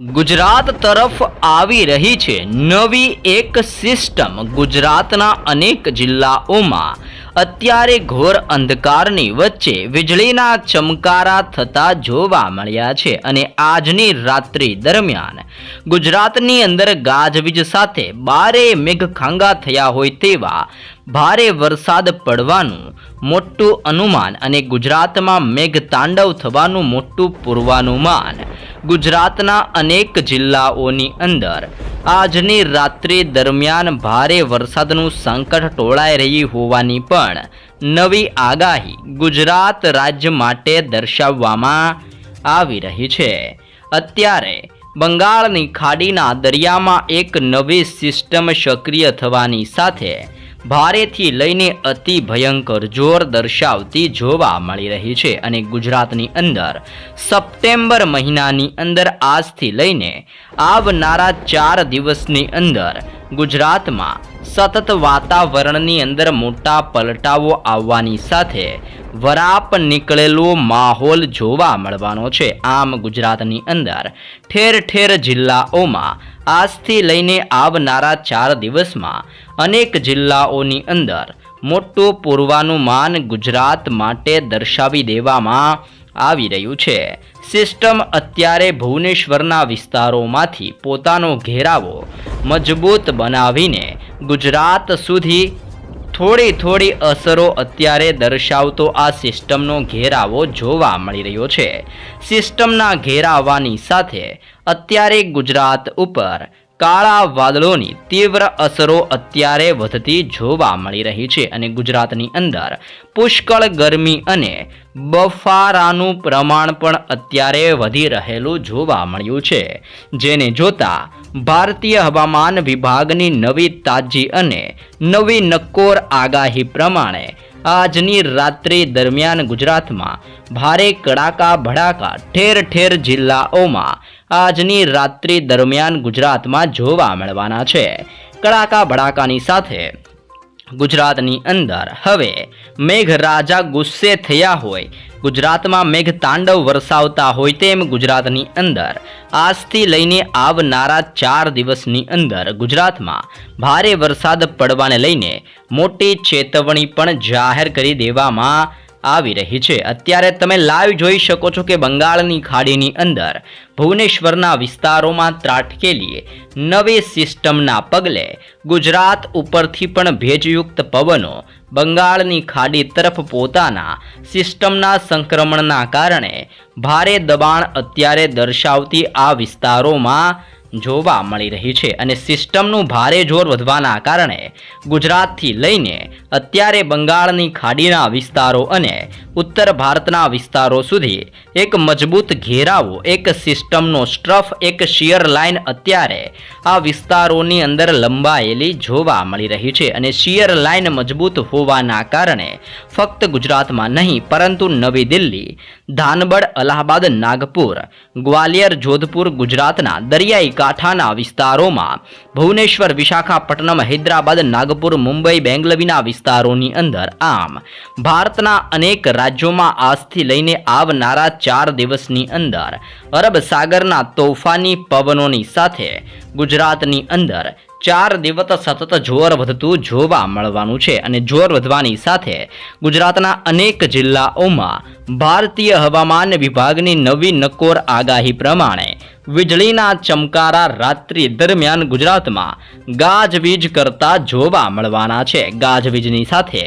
ગુજરાત તરફ આવી રહી છે નવી એક સિસ્ટમ. ગુજરાતના અનેક જિલ્લાઓમાં અત્યારે ઘોર અંધકારની વચ્ચે વીજળીના ચમકારા થતા જોવા મળ્યા છે અને આજની રાત્રિ દરમિયાન ગુજરાતની અંદર ગાજવીજ સાથે બારે મેઘખાંગા થયા હોય તેવા ભારે વરસાદ પડવાનું, મોટું અનુમાન અને ગુજરાતમાં મેઘતાંડવ થવાનું મોટું પૂર્વાનુમાન. ગુજરાતના અનેક જિલ્લાઓની અંદર આજની રાત્રિ દરમિયાન ભારે વરસાદનું સંકટ ટોળાઈ રહી હોવાની પણ નવી આગાહી ગુજરાત રાજ્ય માટે દર્શાવવામાં આવી રહી છે. અત્યારે બંગાળની ખાડીના દરિયામાં એક નવી સિસ્ટમ સક્રિય થવાની સાથે ભારેથી લઈને અતિ ભયંકર જોર દર્શાવતી જોવા મળી રહી છે અને ગુજરાતની અંદર સપ્ટેમ્બર મહિનાની અંદર આજથી લઈને આવનારા ચાર દિવસની અંદર ગુજરાતમાં સતત વાતાવરણની અંદર મોટા પલટાવો આવવાની સાથે વરાપ નીકળેલો માહોલ જોવા મળવાનો છે. આમ ગુજરાતની અંદર ઠેર ઠેર જિલ્લાઓમાં આજથી લઈને આવનારા ચાર દિવસમાં અનેક જિલ્લાઓની અંદર મોટું પૂર્વાનુમાન ગુજરાત માટે દર્શાવી દેવામાં આવી રહ્યું છે. સિસ્ટમ અત્યારે ભુવનેશ્વરના વિસ્તારોમાંથી પોતાનો ઘેરાવો મજબૂત બનાવીને ગુજરાત સુધી થોડી થોડી અસરો અત્યારે દર્શાવતો આ સિસ્ટમનો ઘેરાવો જોવા મળી રહ્યો છે. સિસ્ટમના ઘેરાવાની સાથે અત્યારે ગુજરાત ઉપર કાળા વાદળોની તીવ્ર અસરો અત્યારે વધતી જોવા મળી રહી છે અને ગુજરાતની અંદર પુષ્કળ ગરમી અને બફારાનું પ્રમાણ પણ અત્યારે વધી રહેલું જોવા મળ્યું છે. જેને જોતા ભારતીય હવામાન વિભાગની નવી તાજી અને નવી નક્કોર આગાહી પ્રમાણે આજની રાત્રિ દરમિયાન ગુજરાતમાં ભારે કડાકા ભડાકા ઠેર ઠેર જિલ્લાઓમાં આજની રાત્રિ દરમિયાન ગુજરાતમાં જોવા મળવાના છે. કડાકા ભડાકાની સાથે ગુજરાતની અંદર હવે મેઘરાજા ગુસ્સે થયા હોય. ગુજરાતમાં મેઘ તાંડવ વરસાવતા હોય તેમ ગુજરાતની અંદર. આજથી લઈને આવનારા ચાર દિવસની અંદર ગુજરાતમાં ભારે વરસાદ પડવાને લઈને મોટી ચેતવણી પણ જાહેર કરી દેવામાં આવી રહી છે. અત્યારે તમે લાઈવ જોઈ શકો છો કે બંગાળની ખાડીની અંદર ભુવનેશ્વરના વિસ્તારોમાં ત્રાટકેલી નવી સિસ્ટમના પગલે ગુજરાત ઉપરથી પણ ભેજયુક્ત પવનો બંગાળની ખાડી તરફ પોતાના સિસ્ટમના સંક્રમણના કારણે ભારે દબાણ અત્યારે દર્શાવતી આ વિસ્તારોમાં જોવા મળી રહી છે અને સિસ્ટમનું ભારે જોર વધવાના કારણે ગુજરાતથી લઈને અત્યારે બંગાળની ખાડીના વિસ્તારો અને ઉત્તર ભારતના વિસ્તારો સુધી એક મજબૂત ઘેરાવો, એક સિસ્ટમનો સ્ટ્રફ, એક શિયર લાઇન અત્યારે આ વિસ્તારોની અંદર લંબાયેલી જોવા મળી રહી છે અને શિયર લાઇન મજબૂત હોવાના કારણે ફક્ત ગુજરાતમાં નહીં, પરંતુ નવી દિલ્હી ધાનબડ અલ્હાબાદ, નાગપુર, ગ્વાલિયર, જોધપુર, ગુજરાતના દરિયાઈ કાંઠાના વિસ્તારોમાં ભુવનેશ્વર, વિશાખાપટ્ટનમ, હૈદરાબાદ, નાગપુર, મુંબઈ, બેંગલવીના વિસ્તારોની અંદર આમ ભારતના અનેક રાજ્યોમાં આજથી લઈને આવનારા ચાર દિવસની અંદર અરબ સાગરના તોફાની પવનોની સાથે ગુજરાતની અંદર ચાર દિવસ સતત જોર વધતું જોવા મળવાનું છે અને જોર વધવાની સાથે ગુજરાતના અનેક જિલ્લાઓમાં ભારતીય હવામાન વિભાગની નવી નકોર આગાહી પ્રમાણે વીજળીના ચમકારા રાત્રિ દરમિયાન ગુજરાતમાં ગાજવીજ કરતા જોવા મળવાના છે. ગાજવીજની સાથે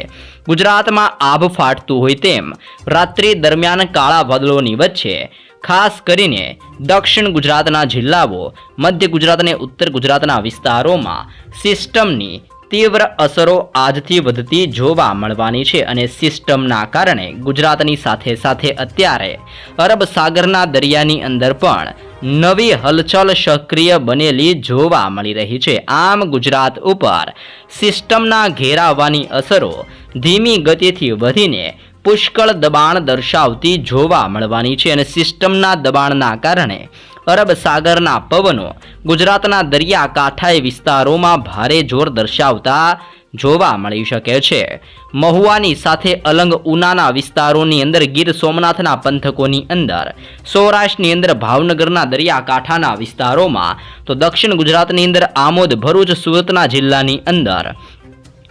ગુજરાતમાં આભ ફાટતું હોય તેમ રાત્રિ દરમિયાન કાળા વાદળોની વચ્ચે, ખાસ કરીને દક્ષિણ ગુજરાતના જિલ્લાઓ, મધ્ય ગુજરાત અને ઉત્તર ગુજરાતના વિસ્તારોમાં સિસ્ટમની તીવ્ર અસરો આજથી વધતી જોવા મળવાની છે અને સિસ્ટમના કારણે ગુજરાતની સાથે સાથે અત્યારે અરબ સાગરના દરિયાની અંદર પણ નવી હલચલ સક્રિય બનેલી જોવા મળી રહી છે. આમ ગુજરાત ઉપર સિસ્ટમના ઘેરાવાની અસરો ધીમી ગતિથી વધીને પુષ્કળ દબાણ દર્શાવતી જોવા મળવાની છે અને સિસ્ટમના દબાણના કારણે અરબ સાગરના પવનો ગુજરાતના દરિયાકાંઠાએ વિસ્તારોમાં ભારે જોર દર્શાવતા જોવા મળી શકે છે. મહુવાની સાથે અલંગ ઉનાના વિસ્તારોની અંદર ગીર સોમનાથના પંથકોની અંદર, સૌરાષ્ટ્રની અંદર ભાવનગરના દરિયાકાંઠાના વિસ્તારોમાં, તો દક્ષિણ ગુજરાતની અંદર આમોદ, ભરૂચ, સુરતના જિલ્લાની અંદર.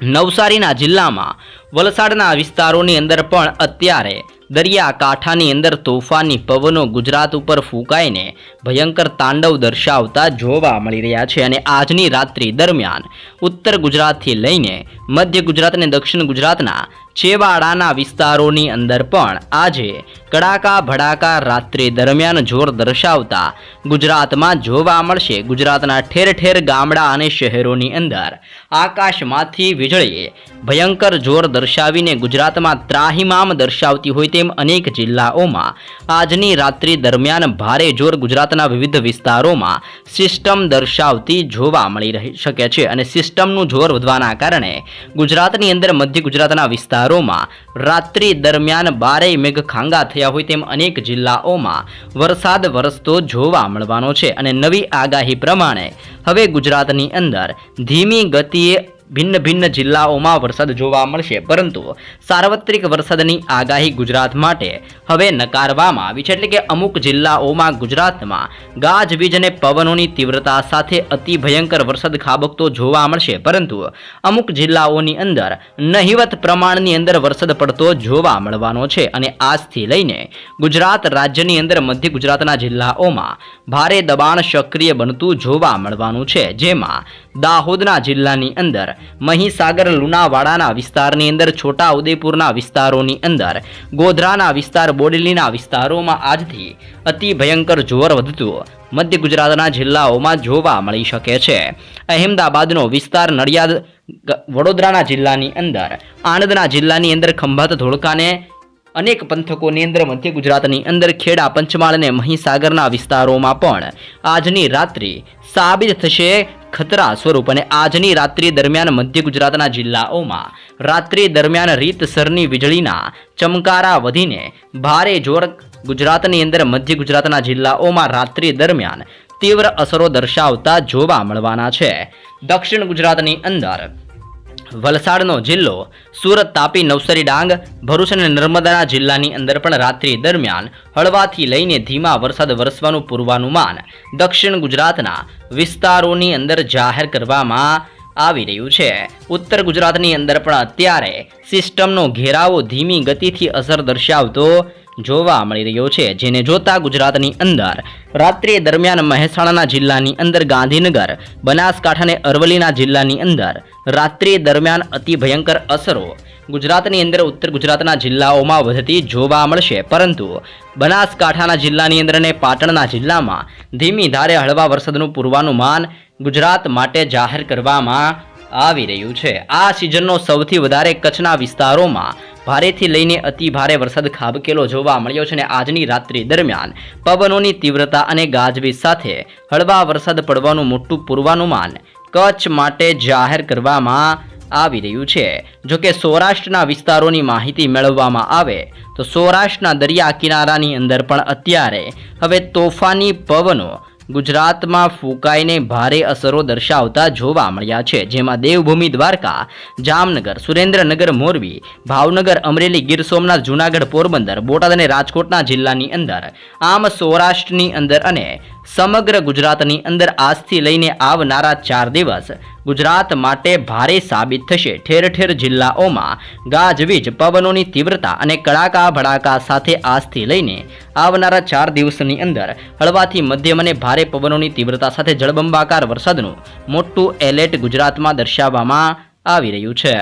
નવસારીના જિલ્લામાં વલસાડના વિસ્તારોની અંદર પણ અત્યારે દરિયાકાંઠાની અંદર તોફાની પવનો ગુજરાત ઉપર ફૂંકાઈને ભયંકર તાંડવ દર્શાવતા જોવા મળી રહ્યા છે અને આજની રાત્રિ દરમિયાન ઉત્તર ગુજરાતથી લઈને મધ્ય ગુજરાત અને દક્ષિણ ગુજરાતના છેવાડાના વિસ્તારોની અંદર પણ આજે કડાકા ભડાકા રાત્રે દરમિયાન જોર દર્શાવતા ગુજરાતમાં જોવા મળશે. ગુજરાતના ઠેર ઠેર ગામડા અને શહેરોની અંદર આકાશમાંથી વીજળીએ ભયંકર જોર દર્શાવીને ગુજરાતમાં ત્રાહિમામ દર્શાવતી હોય તેમ અનેક જિલ્લાઓમાં આજની રાત્રિ દરમિયાન ભારે જોર ગુજરાતના વિવિધ વિસ્તારોમાં સિસ્ટમ દર્શાવતી જોવા મળી રહી શકે છે. અને સિસ્ટમનું જોર વધવાના કારણે ગુજરાતની અંદર મધ્ય ગુજરાતના વિસ્તારોમાં રાત્રિ દરમિયાન બારેય મેઘખાંગા થયા હોય તેમ અનેક જિલ્લાઓમાં વરસાદ વરસતો જોવા મળવાનો છે. અને નવી આગાહી પ્રમાણે હવે ગુજરાતની અંદર ધીમી ગતિએ ભિન્ન ભિન્ન જિલ્લાઓમાં વરસાદ જોવા મળશે. પરંતુ સાર્વત્રિક વરસાદની આગાહી ગુજરાત માટે હવે નકારવામાં આવી છે. એટલે કે અમુક જિલ્લાઓમાં ગુજરાતમાં ગાજવીજ અને પવનોની તીવ્રતા સાથે અતિ ભયંકર વરસાદ ખાબકતો જોવા મળશે. પરંતુ અમુક જિલ્લાઓની અંદર નહિવત પ્રમાણની અંદર વરસાદ પડતો જોવા મળવાનો છે. અને આજથી લઈને ગુજરાત રાજ્યની અંદર મધ્ય ગુજરાતના જિલ્લાઓમાં ભારે દબાણ સક્રિય બનતું જોવા મળવાનું છે. જેમાં દાહોદના જિલ્લાની અંદર. મહીસાગર, લુણાવાડાના વિસ્તારની અંદર છોટા ઉદેપુરના વિસ્તારોની અંદર. ગોધરાના વિસ્તાર, બોડેલીના વિસ્તારોમાં આજથી અતિ ભયંકર જોર વધતું મધ્ય ગુજરાતના જિલ્લાઓમાં જોવા મળી શકે છે. અહેમદાબાદનો વિસ્તાર નડિયાદ વડોદરાના જિલ્લાની અંદર. આણંદના જિલ્લાની અંદર ખંભાત ધોળકાને અનેક પંથકોની અંદર મધ્ય ગુજરાતની અંદર ખેડા, પંચમહાલ અને મહીસાગરના વિસ્તારોમાં પણ. આજની રાત્રિ સાબિત થશે ખતરા સ્વરૂપ અને આજની રાત્રિ દરમિયાન મધ્ય ગુજરાતના જિલ્લાઓમાં રાત્રિ દરમિયાન રીતસરની વીજળીના ચમકારા વધીને ભારે જોર ગુજરાતની અંદર મધ્ય ગુજરાતના જિલ્લાઓમાં રાત્રિ દરમિયાન તીવ્ર અસરો દર્શાવતા જોવા મળવાના છે. દક્ષિણ ગુજરાતની અંદર વલસાડનો જિલ્લો સુરત તાપી નવસારી ડાંગ, ભરૂચ અને નર્મદાના જિલ્લાની અંદર પણ રાત્રિ દરમિયાન હળવાથી લઈને ધીમા વરસાદ વરસવાનું પૂર્વાનુમાન દક્ષિણ ગુજરાતના વિસ્તારોની અંદર જાહેર કરવામાં આવી રહ્યું છે. ઉત્તર ગુજરાતની અંદર પણ અત્યારે સિસ્ટમનો ઘેરાવો ધીમી ગતિથી અસર દર્શાવતો જોવા મળી રહ્યો છે, જેને જોતા ગુજરાતની અંદર રાત્રિ દરમિયાન મહેસાણાના જિલ્લાની અંદર ગાંધીનગર બનાસકાંઠા અને અરવલ્લીના જિલ્લાની અંદર રાત્રિ દરમિયાન અતિ ભયંકર અસરો ગુજરાતની અંદર, ઉત્તર ગુજરાતના જિલ્લાઓમાં વધતી જોવા મળશે. પરંતુ બનાસકાંઠાના જિલ્લાની અંદર અને પાટણના જિલ્લામાં ધીમી ધારે હળવા વરસાદનું પૂર્વાનુમાન ગુજરાત માટે જાહેર કરવામાં આવી રહ્યું છે. આ સિઝનનો સૌથી વધારે કચ્છના વિસ્તારોમાં ભારેથી લઈને અતિ ભારે વરસાદ ખાબકેલો જોવા મળ્યો છે અને આજની રાત્રિ દરમિયાન પવનોની તીવ્રતા અને ગાજવીજ સાથે હળવા વરસાદ પડવાનું મોટું પૂર્વાનુમાન કચ્છ માટે જાહેર કરવામાં આવી રહ્યું છે. જોકે સૌરાષ્ટ્રના વિસ્તારોની માહિતી મેળવવામાં આવે તો સૌરાષ્ટ્રના દરિયા કિનારાની અંદર પણ અત્યારે હવે તોફાની પવનો ગુજરાતમાં ફૂંકાઈને ભારે અસરો દર્શાવતા જોવા મળ્યા છે. જેમાં દેવભૂમિ દ્વારકા, જામનગર, સુરેન્દ્રનગર, મોરબી, ભાવનગર, અમરેલી, ગીર સોમનાથ, જૂનાગઢ, પોરબંદર, બોટાદ અને રાજકોટના જિલ્લાની અંદર, આમ સૌરાષ્ટ્રની અંદર અને સમગ્ર ગુજરાતની અંદર આજથી લઈને આવનારા ચાર દિવસ ગુજરાત માટે ભારે સાબિત થશે. ઠેર ઠેર જિલ્લાઓમાં ગાજવીજ, પવનોની તીવ્રતા અને કડાકા ભડાકા સાથે આજથી લઈને આવનારા ચાર દિવસની અંદર હળવાથી મધ્યમ અને ભારે પવનોની તીવ્રતા સાથે જળબંબાકાર વરસાદનું મોટું એલર્ટ ગુજરાતમાં દર્શાવવામાં આવી રહ્યું છે.